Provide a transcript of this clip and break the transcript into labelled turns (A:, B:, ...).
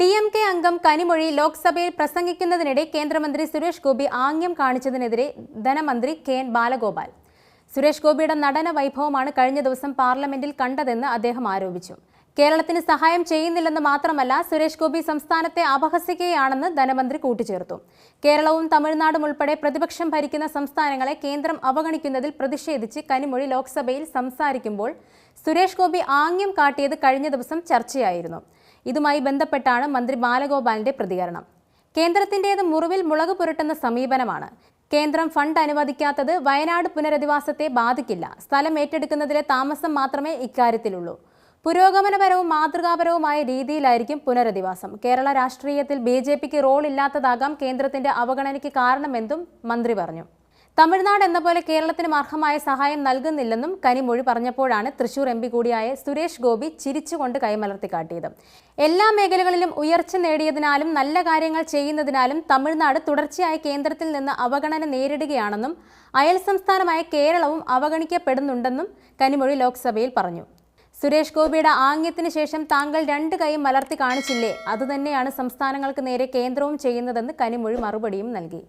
A: D M K അംഗം കനിമൊഴി ലോക്സഭയിൽ പ്രസംഗിക്കുന്നതിനിടെ കേന്ദ്രമന്ത്രി സുരേഷ് ഗോപി ആംഗ്യം കാണിച്ചതിനെതിരെ ധനമന്ത്രി കെ എൻ ബാലഗോപാൽ. സുരേഷ് ഗോപിയുടെ നടന വൈഭവമാണ് കഴിഞ്ഞ ദിവസം പാർലമെന്റിൽ കണ്ടതെന്ന് അദ്ദേഹം ആരോപിച്ചു. കേരളത്തിന് സഹായം ചെയ്യുന്നില്ലെന്ന് മാത്രമല്ല സുരേഷ് ഗോപി സംസ്ഥാനത്തെ അപഹസിക്കുകയാണെന്ന് ധനമന്ത്രി കൂട്ടിച്ചേർത്തു. കേരളവും തമിഴ്നാടും ഉൾപ്പെടെ പ്രതിപക്ഷം ഭരിക്കുന്ന സംസ്ഥാനങ്ങളെ കേന്ദ്രം അവഗണിക്കുന്നതിൽ പ്രതിഷേധിച്ച് കനിമൊഴി ലോക്സഭയിൽ സംസാരിക്കുമ്പോൾ സുരേഷ് ഗോപി ആംഗ്യം കാട്ടിയത് കഴിഞ്ഞ ദിവസം ചർച്ചയായിരുന്നു. ഇതുമായി ബന്ധപ്പെട്ടാണ് മന്ത്രി ബാലഗോപാലിന്റെ പ്രതികരണം. കേന്ദ്രത്തിന്റേത് മുറിവിൽ മുളക് പുരട്ടുന്ന സമീപനമാണ്. കേന്ദ്രം ഫണ്ട് അനുവദിക്കാത്തത് വയനാട് പുനരധിവാസത്തെ ബാധിക്കില്ല. സ്ഥലം ഏറ്റെടുക്കുന്നതിലെ താമസം മാത്രമേ ഇക്കാര്യത്തിലുള്ളൂ. പുരോഗമനപരവും മാതൃകാപരവുമായ രീതിയിലായിരിക്കും പുനരധിവാസം. കേരള രാഷ്ട്രീയത്തിൽ ബി ജെ പിക്ക് റോൾ ഇല്ലാത്തതാകാം കേന്ദ്രത്തിന്റെ അവഗണനയ്ക്ക് കാരണമെന്നും മന്ത്രി പറഞ്ഞു. തമിഴ്നാട് എന്ന പോലെ കേരളത്തിനും അർഹമായ സഹായം നൽകുന്നില്ലെന്നും കനിമൊഴി പറഞ്ഞപ്പോഴാണ് തൃശൂർ എം പി കൂടിയായ സുരേഷ് ഗോപി ചിരിച്ചുകൊണ്ട് കൈമലർത്തി കാട്ടിയത്. എല്ലാ മേഖലകളിലും ഉയർച്ച നേടിയതിനാലും നല്ല കാര്യങ്ങൾ ചെയ്യുന്നതിനാലും തമിഴ്നാട് തുടർച്ചയായി കേന്ദ്രത്തിൽ നിന്ന് അവഗണന നേരിടുകയാണെന്നും അയൽ സംസ്ഥാനമായ കേരളവും അവഗണിക്കപ്പെടുന്നുണ്ടെന്നും കനിമൊഴി ലോക്സഭയിൽ പറഞ്ഞു. സുരേഷ് ഗോപിയുടെ ആംഗ്യത്തിന് ശേഷം താങ്കൾ രണ്ട് കൈ മലർത്തി കാണിച്ചില്ലേ? അതുതന്നെയാണ് സംസ്ഥാനങ്ങൾക്ക് നേരെ കേന്ദ്രവും ചെയ്യുന്നതെന്ന് കനിമൊഴി മറുപടിയും നൽകി.